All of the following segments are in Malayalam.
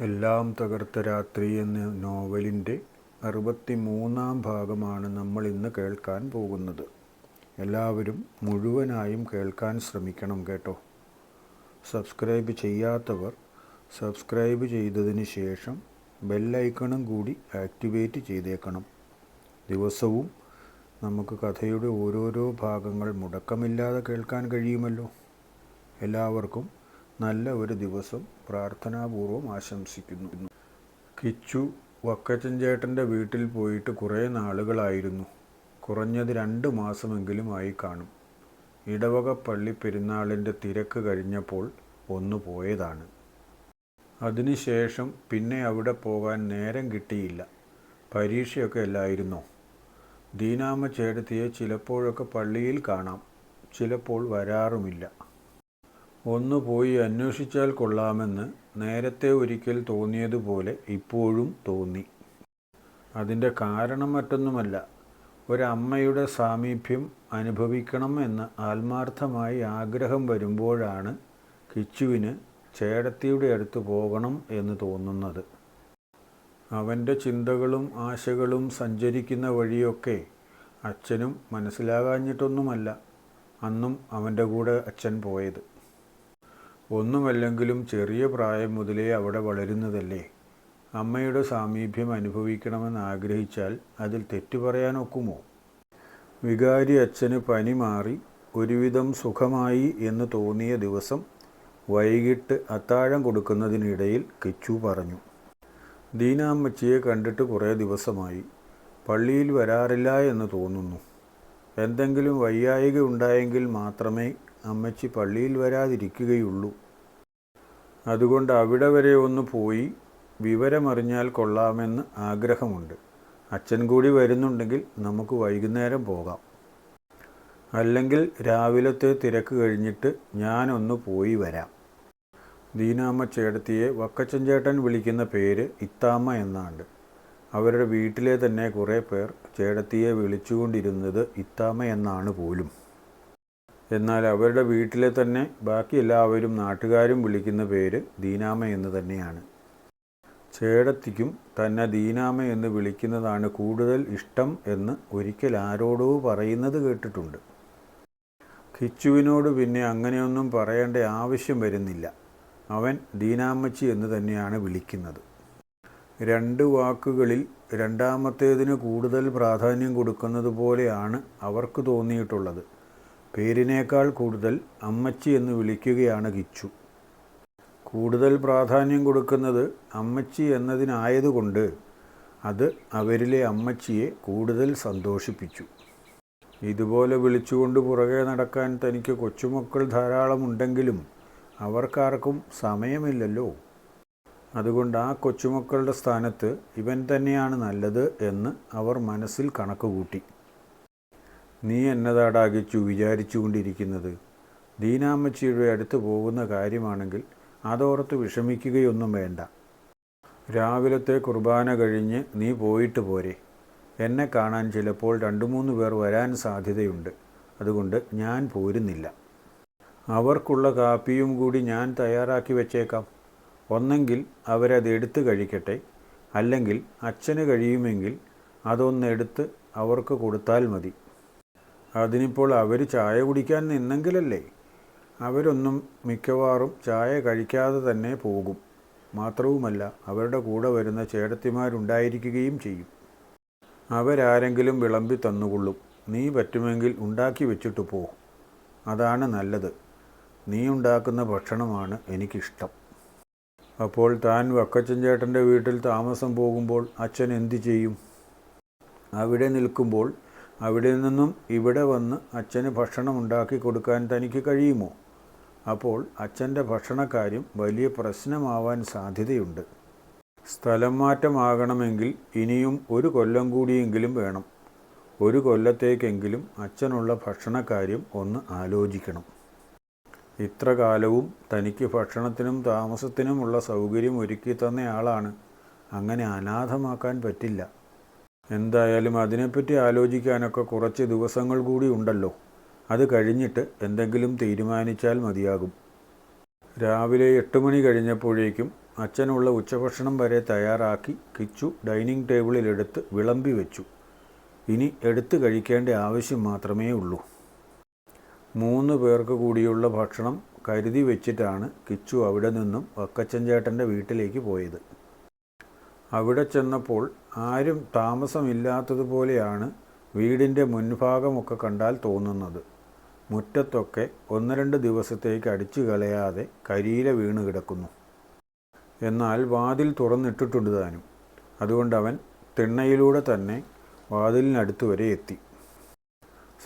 എല്ലാം തകർത്ത രാത്രി എന്ന നോവലിന്റെ അറുപത്തി മൂന്നാം ഭാഗമാണ് നമ്മൾ ഇന്ന് കേൾക്കാൻ പോകുന്നത്. എല്ലാവരും മുഴുവനായും കേൾക്കാൻ ശ്രമിക്കണം കേട്ടോ. സബ്സ്ക്രൈബ് ചെയ്യാത്തവർ സബ്സ്ക്രൈബ് ചെയ്തതിന് ശേഷം ബെല്ലൈക്കണും കൂടി ആക്ടിവേറ്റ് ചെയ്തേക്കണം. ദിവസവും നമുക്ക് കഥയുടെ ഓരോരോ ഭാഗങ്ങൾ മുടക്കമില്ലാതെ കേൾക്കാൻ കഴിയുമല്ലോ. എല്ലാവർക്കും നല്ല ഒരു ദിവസം പ്രാർത്ഥനാപൂർവം ആശംസിക്കുന്നു. കിച്ചു വക്കച്ചൻചേട്ടന്റെ വീട്ടിൽ പോയിട്ട് കുറേ നാളുകളായിരുന്നു. കുറഞ്ഞത് രണ്ട് മാസമെങ്കിലും ആയി കാണും. ഇടവക പള്ളി പെരുന്നാളിന്റെ തിരക്ക് കഴിഞ്ഞപ്പോൾ ഒന്ന് പോയതാണ്. അതിനുശേഷം പിന്നെ അവിടെ പോകാൻ നേരം കിട്ടിയില്ല. പരീക്ഷയൊക്കെ അല്ലായിരുന്നോ? ദീനാമ്മ ചേട്ടത്തിയെ ചിലപ്പോഴൊക്കെ പള്ളിയിൽ കാണാം. ചിലപ്പോൾ വരാറുമില്ല. ഒന്ന് പോയി അന്വേഷിച്ചാൽ കൊള്ളാമെന്ന് നേരത്തെ ഒരിക്കൽ തോന്നിയതുപോലെ ഇപ്പോഴും തോന്നി. അതിന്റെ കാരണം മറ്റൊന്നുമല്ല. ഒരമ്മയുടെ സാമീപ്യം അനുഭവിക്കണം എന്ന് ആത്മാർത്ഥമായി ആഗ്രഹം വരുമ്പോഴാണ് കിച്ചുവിന് ചേടത്തിയുടെ അടുത്ത് പോകണം എന്ന് തോന്നുന്നത്. അവന്റെ ചിന്തകളും ആശകളും സഞ്ചരിക്കുന്ന വഴിയൊക്കെ അച്ഛനും മനസ്സിലാകാഞ്ഞിട്ടൊന്നുമല്ല. അന്നും അവന്റെ കൂടെ അച്ഛൻ പോയത്. ഒന്നുമല്ലെങ്കിലും ചെറിയ പ്രായം മുതലേ അവിടെ വളരുന്നതല്ലേ? അമ്മയുടെ സാമീപ്യം അനുഭവിക്കണമെന്ന് ആഗ്രഹിച്ചാൽ അതിൽ തെറ്റു പറയാനൊക്കുമോ വികാരി അച്ഛന് പനി മാറി ഒരുവിധം സുഖമായി എന്ന് തോന്നിയ ദിവസം വൈകിട്ട് അത്താഴം കൊടുക്കുന്നതിനിടയിൽ കിച്ചു പറഞ്ഞു. ദീനാമ്മച്ചിയെ കണ്ടിട്ട് കുറേ ദിവസമായി. പള്ളിയിൽ വരാറില്ല എന്ന് തോന്നുന്നു. എന്തെങ്കിലും വയ്യായിക ഉണ്ടായെങ്കിൽ മാത്രമേ അമ്മച്ചി പള്ളിയിൽ വരാതിരിക്കുകയുള്ളൂ. അതുകൊണ്ട് അവിടെ വരെ ഒന്ന് പോയി വിവരമറിഞ്ഞാൽ കൊള്ളാമെന്ന് ആഗ്രഹമുണ്ട്. അച്ഛൻ കൂടി വരുന്നുണ്ടെങ്കിൽ നമുക്ക് വൈകുന്നേരം പോകാം. അല്ലെങ്കിൽ രാവിലത്തെ തിരക്ക് കഴിഞ്ഞിട്ട് ഞാനൊന്ന് പോയി വരാം. ദീനാമ്മ ചേട്ടത്തിയെ വക്കച്ചൻ ചേട്ടൻ വിളിക്കുന്ന പേര് ഇത്താമ്മ എന്നാണ്. അവരുടെ വീട്ടിലെ തന്നെ കുറേ പേർ ചേടത്തിയെ വിളിച്ചുകൊണ്ടിരുന്നത് ഇത്താമ എന്നാണ് പോലും. എന്നാൽ അവരുടെ വീട്ടിലെ തന്നെ ബാക്കി എല്ലാവരും നാട്ടുകാരും വിളിക്കുന്ന പേര് ദീനാമ എന്ന് തന്നെയാണ്. ചേടത്തിക്കും തന്നെ ദീനാമ എന്ന് വിളിക്കുന്നതാണ് കൂടുതൽ ഇഷ്ടം എന്ന് ഒരിക്കൽ ആരോടോ പറയുന്നത് കേട്ടിട്ടുണ്ട്. കിച്ചുവിനോട് പിന്നെ അങ്ങനെയൊന്നും പറയേണ്ട ആവശ്യം വരുന്നില്ല. അവൻ ദീനാമ്മച്ചി എന്ന് തന്നെയാണ് വിളിക്കുന്നത്. രണ്ട് വാക്കുകളിൽ രണ്ടാമത്തേതിന് കൂടുതൽ പ്രാധാന്യം കൊടുക്കുന്നത് പോലെയാണ് അവർക്ക് തോന്നിയിട്ടുള്ളത്. പേരിനേക്കാൾ കൂടുതൽ അമ്മച്ചി എന്ന് വിളിക്കുകയാണ് കിച്ചു. കൂടുതൽ പ്രാധാന്യം കൊടുക്കുന്നത് അമ്മച്ചി എന്നതിനായതുകൊണ്ട് അത് അവരിലെ അമ്മച്ചിയെ കൂടുതൽ സന്തോഷിപ്പിച്ചു. ഇതുപോലെ വിളിച്ചുകൊണ്ട് പുറകെ നടക്കാൻ തനിക്ക് കൊച്ചുമക്കൾ ധാരാളമുണ്ടെങ്കിലും അവർക്കാർക്കും സമയമില്ലല്ലോ. അതുകൊണ്ട് ആ കൊച്ചുമക്കളുടെ സ്ഥാനത്ത് ഇവൻ തന്നെയാണ് നല്ലത് എന്ന് അവർ മനസ്സിൽ കണക്കുകൂട്ടി. നീ എന്നതാടാകിച്ചു വിചാരിച്ചുകൊണ്ടിരിക്കുന്നത്? ദീനാമ്മച്ചിയുടെ അടുത്ത് പോകുന്ന കാര്യമാണെങ്കിൽ അതോർത്ത് വിഷമിക്കുകയൊന്നും വേണ്ട. രാവിലത്തെ കുർബാന കഴിഞ്ഞ് നീ പോയിട്ട് പോരെ. എന്നെ കാണാൻ ചിലപ്പോൾ രണ്ട് മൂന്ന് പേർ വരാൻ സാധ്യതയുണ്ട്. അതുകൊണ്ട് ഞാൻ പോരുന്നില്ല. അവർക്കുള്ള കാപ്പിയും കൂടി ഞാൻ തയ്യാറാക്കി വെച്ചേക്കാം. ഒന്നെങ്കിൽ അവരത് എടുത്ത് കഴിക്കട്ടെ അല്ലെങ്കിൽ അച്ഛന് കഴിയുമെങ്കിൽ അതൊന്നെടുത്ത് അവർക്ക് കൊടുത്താൽ മതി. അതിനിപ്പോൾ അവർ ചായ കുടിക്കാൻ നിന്നെങ്കിലല്ലേ? അവരൊന്നും മിക്കവാറും ചായ കഴിക്കാതെ തന്നെ പോകും. മാത്രവുമല്ല അവരുടെ കൂടെ വരുന്ന ചേട്ടത്തിമാരുണ്ടായിരിക്കുകയും ചെയ്യും. അവരാരെങ്കിലും വിളമ്പി തന്നുകൊള്ളും. നീ പറ്റുമെങ്കിൽ ഉണ്ടാക്കി വെച്ചിട്ട് പോകും അതാണ് നല്ലത്. നീ ഉണ്ടാക്കുന്ന ഭക്ഷണമാണ് എനിക്കിഷ്ടം. അപ്പോൾ താൻ വക്കച്ചൻ ചേട്ടന്റെ വീട്ടിൽ താമസം പോകുമ്പോൾ അച്ഛൻ എന്തു ചെയ്യും? അവിടെ നിൽക്കുമ്പോൾ അവിടെ നിന്നും ഇവിടെ വന്ന് അച്ഛന് ഭക്ഷണം ഉണ്ടാക്കി കൊടുക്കാൻ തനിക്ക് കഴിയുമോ? അപ്പോൾ അച്ഛന്റെ ഭക്ഷണക്കാര്യം വലിയ പ്രശ്നമാവാൻ സാധ്യതയുണ്ട്. സ്ഥലം മാറ്റമാകണമെങ്കിൽ ഇനിയും ഒരു കൊല്ലം കൂടിയെങ്കിലും വേണം. ഒരു കൊല്ലത്തേക്കെങ്കിലും അച്ഛനുള്ള ഭക്ഷണക്കാര്യം ഒന്ന് ആലോചിക്കണം. ഇത്ര കാലവും തനിക്ക് ഭക്ഷണത്തിനും താമസത്തിനുമുള്ള സൗകര്യം ഒരുക്കി തന്നയാളാണ് അങ്ങനെ അനാഥമാക്കാൻ പറ്റില്ല. എന്തായാലും അതിനെപ്പറ്റി ആലോചിക്കാനൊക്കെ കുറച്ച് ദിവസങ്ങൾ കൂടി ഉണ്ടല്ലോ. അത് കഴിഞ്ഞിട്ട് എന്തെങ്കിലും തീരുമാനിച്ചാൽ മതിയാകും. രാവിലെ എട്ട് മണി കഴിഞ്ഞപ്പോഴേക്കും അച്ഛനുള്ള ഉച്ചഭക്ഷണം വരെ തയ്യാറാക്കി കിച്ചു ഡൈനിങ് ടേബിളിലെടുത്ത് വിളമ്പി വെച്ചു. ഇനി എടുത്തു കഴിക്കേണ്ട ആവശ്യം മാത്രമേ ഉള്ളൂ മൂന്ന് പേർക്ക് കൂടിയുള്ള ഭക്ഷണം കരുതി വെച്ചിട്ടാണ് കിച്ചു അവിടെ നിന്നും വക്കച്ചൻചേട്ടന്റെ വീട്ടിലേക്ക് പോയത്. അവിടെ ചെന്നപ്പോൾ ആരും താമസമില്ലാത്തതുപോലെയാണ് വീടിന്റെ മുൻഭാഗമൊക്കെ കണ്ടാൽ തോന്നുന്നത്. മുറ്റത്തൊക്കെ ഒന്ന് രണ്ട് ദിവസത്തേക്ക് അടിച്ചു കളയാതെ കരിയില വീണ് കിടക്കുന്നു. എന്നാൽ വാതിൽ തുറന്നിട്ടിട്ടുണ്ട് താനും. അതുകൊണ്ട് അവൻ തിണ്ണയിലൂടെ തന്നെ വാതിലിനടുത്ത് വരെ എത്തി.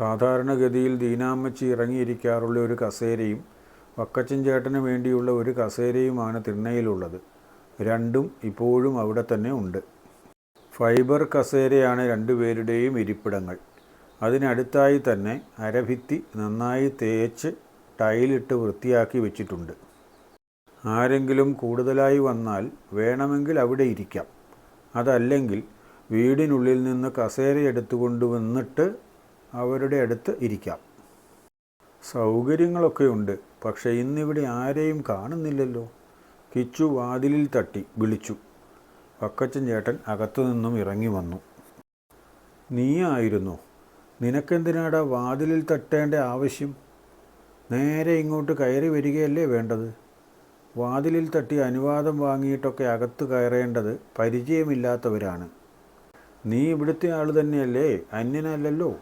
സാധാരണഗതിയിൽ ദീനാമ്മച്ചി ഇറങ്ങിയിരിക്കാറുള്ള ഒരു കസേരയും വക്കച്ചൻ ചേട്ടന് വേണ്ടിയുള്ള ഒരു കസേരയുമാണ് തിണ്ണയിലുള്ളത്. രണ്ടും ഇപ്പോഴും അവിടെ തന്നെ ഉണ്ട്. ഫൈബർ കസേരയാണ് രണ്ടുപേരുടെയും ഇരിപ്പിടങ്ങൾ. അതിനടുത്തായി തന്നെ അരഭിത്തി നന്നായി തേച്ച് ടൈലിട്ട് വൃത്തിയാക്കി വെച്ചിട്ടുണ്ട്. ആരെങ്കിലും കൂടുതലായി വന്നാൽ വേണമെങ്കിൽ അവിടെ ഇരിക്കാം. അതല്ലെങ്കിൽ വീടിനുള്ളിൽ നിന്ന് കസേര എടുത്തുകൊണ്ട് വന്നിട്ട് അവരുടെ അടുത്ത് ഇരിക്കാം. സൗകര്യങ്ങളൊക്കെ ഉണ്ട് പക്ഷേ ഇന്നിവിടെ ആരെയും കാണുന്നില്ലല്ലോ. കിച്ചു വാതിലിൽ തട്ടി വിളിച്ചു. വക്കച്ചൻ ചേട്ടൻ അകത്തു നിന്നും ഇറങ്ങി വന്നു. നീയായിരുന്നു നിനക്കെന്തിനാടാ വാതിലിൽ തട്ടേണ്ട ആവശ്യം? നേരെ ഇങ്ങോട്ട് കയറി വരികയല്ലേ വേണ്ടത്? വാതിലിൽ തട്ടി അനുവാദം വാങ്ങിയിട്ടൊക്കെ അകത്ത് കയറേണ്ടത് പരിചയമില്ലാത്തവരാണ്. നീ ഇവിടുത്തെ ആൾ തന്നെയല്ലേ? അന്യനല്ലല്ലോ?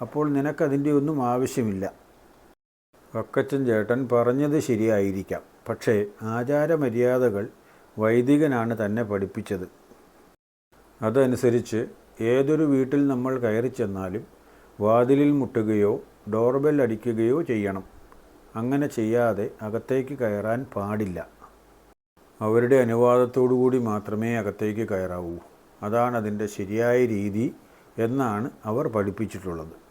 അപ്പോൾ നിനക്കതിന്റെ ഒന്നും ആവശ്യമില്ല. വക്കച്ചൻ ചേട്ടൻ പറഞ്ഞത് ശരിയായിരിക്കാം. പക്ഷേ ആചാരമര്യാദകൾ വൈദികനാണ് തന്നെ പഠിപ്പിച്ചത്. അതനുസരിച്ച് ഏതൊരു വീട്ടിൽ നമ്മൾ കയറി ചെന്നാലും വാതിലിൽ മുട്ടുകയോ ഡോർബെൽ അടിക്കുകയോ ചെയ്യണം. അങ്ങനെ ചെയ്യാതെ അകത്തേക്ക് കയറാൻ പാടില്ല. അവരുടെ കൂടി മാത്രമേ അകത്തേക്ക് കയറാവൂ. അതാണ് അതിന്റെ ശരിയായ രീതി എന്നാണ് അവർ പഠിപ്പിച്ചിട്ടുള്ളത്.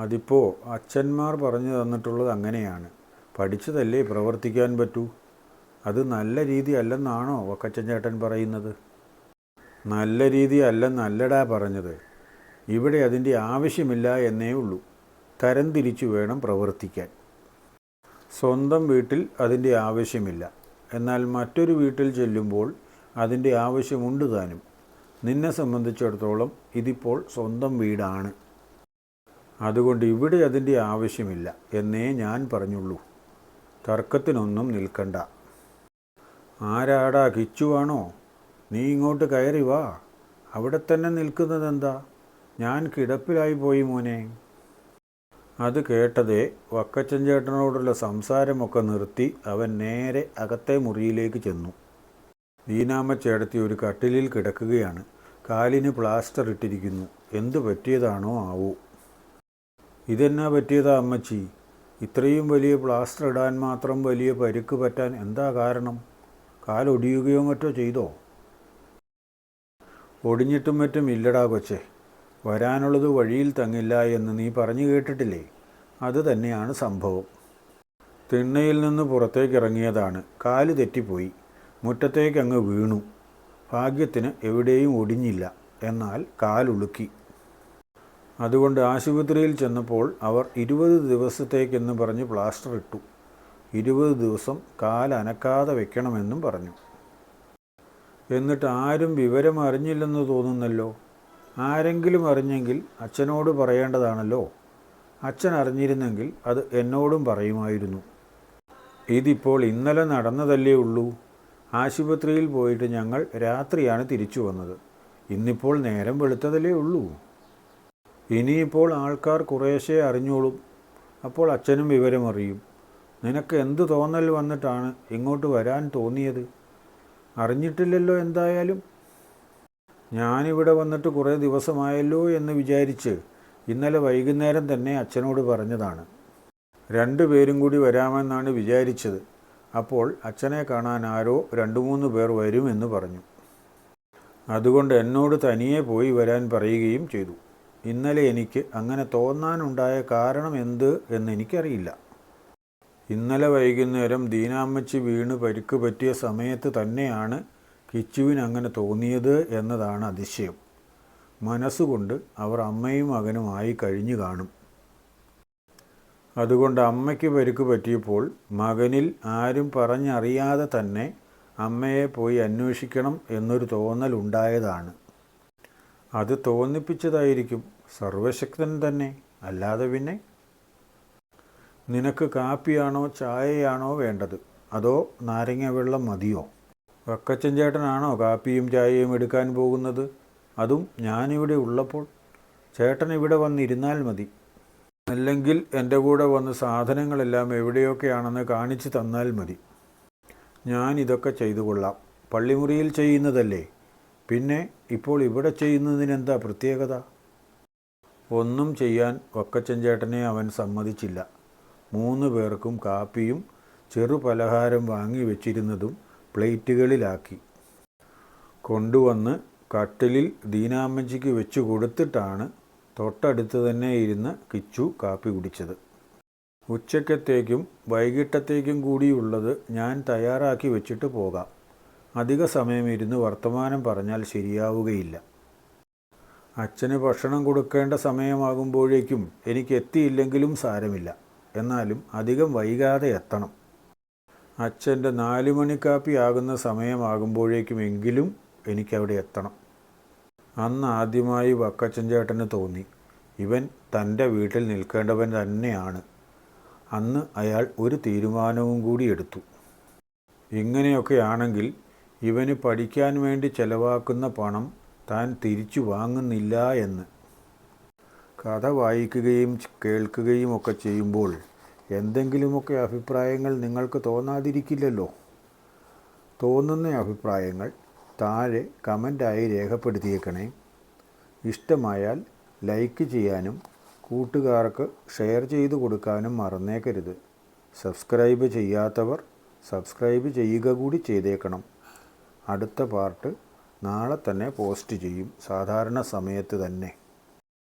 അതിപ്പോൾ അച്ഛന്മാർ പറഞ്ഞു തന്നിട്ടുള്ളത് അങ്ങനെയാണ്. പഠിച്ചതല്ലേ പ്രവർത്തിക്കാൻ പറ്റൂ? അത് നല്ല രീതി അല്ലെന്നാണോ വക്കച്ചൻ ചേട്ടൻ പറയുന്നത്? നല്ല രീതി അല്ലെന്നല്ലടാ പറഞ്ഞത്. ഇവിടെ അതിന്റെ ആവശ്യമില്ല എന്നേ ഉള്ളൂ. തരംതിരിച്ചു വേണം പ്രവർത്തിക്കാൻ. സ്വന്തം വീട്ടിൽ അതിന്റെ ആവശ്യമില്ല. എന്നാൽ മറ്റൊരു വീട്ടിൽ ചെല്ലുമ്പോൾ അതിന്റെ ആവശ്യമുണ്ട് താനും. നിന്നെ സംബന്ധിച്ചിടത്തോളം ഇതിപ്പോൾ സ്വന്തം വീടാണ്. അതുകൊണ്ട് ഇവിടെ അതിന്റെ ആവശ്യമില്ല എന്നേ ഞാൻ പറഞ്ഞുള്ളൂ. തർക്കത്തിനൊന്നും നിൽക്കണ്ട. ആരാടാ കിച്ചുവാണോ? നീ ഇങ്ങോട്ട് കയറി വാ. അവിടെ തന്നെ നിൽക്കുന്നതെന്താ? ഞാൻ കിടപ്പിലായി പോയി മോനെ. അത് കേട്ടതേ വക്കച്ചൻ ചേട്ടനോടുള്ള സംസാരമൊക്കെ നിർത്തി അവൻ നേരെ അകത്തെ മുറിയിലേക്ക് ചെന്നു. ദീനാമ്മച്ചേടത്തി ഒരു കട്ടിലിൽ കിടക്കുകയാണ്. കാലിന് പ്ലാസ്റ്റർ ഇട്ടിരിക്കുന്നു. എന്തു പറ്റിയതാണോ ആവോ. ഇതെന്നാ പറ്റിയതാ അമ്മച്ചി? ഇത്രയും വലിയ പ്ലാസ്റ്റർ ഇടാൻ മാത്രം വലിയ പരുക്ക് പറ്റാൻ എന്താ കാരണം? കാലൊടിയുകയോ മറ്റോ ചെയ്തോ? ഒടിഞ്ഞിട്ടും മറ്റും ഇല്ലടാ കൊച്ചെ. വരാനുള്ളത് വഴിയിൽ തങ്ങില്ല എന്ന് നീ പറഞ്ഞു കേട്ടിട്ടില്ലേ? അത് തന്നെയാണ് സംഭവം. തിണ്ണയിൽ നിന്ന് പുറത്തേക്ക് ഇറങ്ങിയതാണ്. കാൽ തെറ്റിപ്പോയി. മുറ്റത്തേക്കങ്ങ് വീണു. ഭാഗ്യത്തിന് എവിടെയും ഒടിഞ്ഞില്ല. എന്നാൽ കാലുളുക്കി. അതുകൊണ്ട് ആശുപത്രിയിൽ ചെന്നപ്പോൾ അവർ ഇരുപത് ദിവസത്തേക്കെന്ന് പറഞ്ഞ് പ്ലാസ്റ്റർ ഇട്ടു. ഇരുപത് ദിവസം കാലനക്കാതെ വെക്കണമെന്നും പറഞ്ഞു. എന്നിട്ട് ആരും വിവരം അറിഞ്ഞില്ലെന്ന് തോന്നുന്നല്ലോ. ആരെങ്കിലും അറിഞ്ഞെങ്കിൽ അച്ഛനോട് പറയേണ്ടതാണല്ലോ. അച്ഛൻ അറിഞ്ഞിരുന്നെങ്കിൽ അത് എന്നോടും പറയുമായിരുന്നു. ഇതിപ്പോൾ ഇന്നലെ നടന്നതല്ലേ ഉള്ളൂ. ആശുപത്രിയിൽ പോയിട്ട് ഞങ്ങൾ രാത്രിയാണ് തിരിച്ചു വന്നത്. ഇന്നിപ്പോൾ നേരം വെളുത്തതല്ലേ ഉള്ളൂ. ഇനിയിപ്പോൾ ആൾക്കാർ കുറേശ്ശെ അറിഞ്ഞോളും. അപ്പോൾ അച്ഛനും വിവരമറിയും നിനക്ക് എന്ത് തോന്നൽ വന്നിട്ടാണ് ഇങ്ങോട്ട് വരാൻ തോന്നിയത്? അറിഞ്ഞിട്ടില്ലല്ലോ എന്തായാലും. ഞാനിവിടെ വന്നിട്ട് കുറേ ദിവസമായല്ലോ എന്ന് വിചാരിച്ച് ഇന്നലെ വൈകുന്നേരം തന്നെ അച്ഛനോട് പറഞ്ഞതാണ്. രണ്ടു പേരും കൂടി വരാമെന്നാണ് വിചാരിച്ചത്. അപ്പോൾ അച്ഛനെ കാണാൻ ആരോ രണ്ടു മൂന്ന് പേർ വരുമെന്ന് പറഞ്ഞു. അതുകൊണ്ട് എന്നോട് തനിയെ പോയി വരാൻ പറയുകയും ചെയ്തു. ഇന്നലെ എനിക്ക് അങ്ങനെ തോന്നാനുണ്ടായ കാരണം എന്ത് എന്ന് എനിക്കറിയില്ല. ഇന്നലെ വൈകുന്നേരം ദീനാമ്മച്ചി വീണ് പരിക്ക് പറ്റിയ സമയത്ത് തന്നെയാണ് കിച്ചുവിന് അങ്ങനെ തോന്നിയത് എന്നതാണ് അതിശയം. മനസ്സുകൊണ്ട് അവർ അമ്മയും ആയി കഴിഞ്ഞു കാണും. അതുകൊണ്ട് അമ്മയ്ക്ക് പരിക്ക് പറ്റിയപ്പോൾ മകനിൽ ആരും പറഞ്ഞറിയാതെ തന്നെ അമ്മയെ പോയി അന്വേഷിക്കണം എന്നൊരു തോന്നലുണ്ടായതാണ്. അത് തോന്നിപ്പിച്ചതായിരിക്കും സർവശക്തൻ തന്നെ അല്ലാതെ പിന്നെ? നിനക്ക് കാപ്പിയാണോ ചായയാണോ വേണ്ടത്? അതോ നാരങ്ങ വെള്ളം മതിയോ? വക്കച്ചൻ ചേട്ടനാണോ കാപ്പിയും ചായയും എടുക്കാൻ പോകുന്നത്? അതും ഞാനിവിടെ ഉള്ളപ്പോൾ ചേട്ടൻ ഇവിടെ വന്നിരുന്നാൽ മതി. അല്ലെങ്കിൽ എന്റെ കൂടെ വന്ന് സാധനങ്ങളെല്ലാം എവിടെയൊക്കെയാണെന്ന് കാണിച്ചു തന്നാൽ മതി. ഞാനിതൊക്കെ ചെയ്തു കൊള്ളാം പള്ളിമുറിയിൽ ചെയ്യുന്നതല്ലേ? പിന്നെ ഇപ്പോൾ ഇവിടെ ചെയ്യുന്നതിനെന്താ പ്രത്യേകത? ഒന്നും ചെയ്യാൻ വക്കച്ചൻ ചേട്ടനെ അവൻ സമ്മതിച്ചില്ല. മൂന്ന് പേർക്കും കാപ്പിയും ചെറു പലഹാരം വാങ്ങി വെച്ചിരുന്നതും പ്ലേറ്റുകളിലാക്കി. കൊണ്ടുവന്ന് കട്ടിലിൽ ദീനാമ്മച്ചിക്ക് വെച്ചു കൊടുത്തിട്ടാണ് തൊട്ടടുത്ത് തന്നെ ഇരുന്ന് കിച്ചു കാപ്പി കുടിച്ചത്. ഉച്ചക്കത്തേക്കും വൈകിട്ടത്തേക്കും കൂടിയുള്ളത് ഞാൻ തയ്യാറാക്കി വെച്ചിട്ട് പോകാം. അധിക സമയം ഇരുന്ന് വർത്തമാനം പറഞ്ഞാൽ ശരിയാവുകയില്ല. അച്ഛന് ഭക്ഷണം കൊടുക്കേണ്ട സമയമാകുമ്പോഴേക്കും എനിക്ക് എത്തിയില്ലെങ്കിലും സാരമില്ല. എന്നാലും അധികം വൈകാതെ എത്തണം. അച്ഛന്റെ നാല് മണിക്കാപ്പി ആകുന്ന സമയമാകുമ്പോഴേക്കുമെങ്കിലും എനിക്കവിടെ എത്തണം. അന്ന് ആദ്യമായി വക്കച്ചൻ ചേട്ടന് തോന്നി. ഇവൻ തന്റെ വീട്ടിൽ നിൽക്കേണ്ടവൻ തന്നെയാണ്. അന്ന് അയാൾ ഒരു തീരുമാനവും കൂടി എടുത്തു. ഇങ്ങനെയൊക്കെയാണെങ്കിൽ ഇവന് പഠിക്കാൻ വേണ്ടി ചെലവാക്കുന്ന പണം താൻ തിരിച്ചു വാങ്ങുന്നില്ല എന്ന്. കഥ വായിക്കുകയും കേൾക്കുകയും ഒക്കെ ചെയ്യുമ്പോൾ എന്തെങ്കിലുമൊക്കെ അഭിപ്രായങ്ങൾ നിങ്ങൾക്ക് തോന്നാതിരിക്കില്ലല്ലോ. തോന്നുന്ന അഭിപ്രായങ്ങൾ താഴെ കമന്റായി രേഖപ്പെടുത്തിയേക്കണേ. ഇഷ്ടമായാൽ ലൈക്ക് ചെയ്യാനും കൂട്ടുകാർക്ക് ഷെയർ ചെയ്തു കൊടുക്കാനും മറന്നേക്കരുത്. സബ്സ്ക്രൈബ് ചെയ്യാത്തവർ സബ്സ്ക്രൈബ് ചെയ്യുക കൂടി ചെയ്തേക്കണം. അടുത്ത പാർട്ട് നാളെ തന്നെ പോസ്റ്റ് ചെയ്യും. സാധാരണ സമയത്ത് തന്നെ.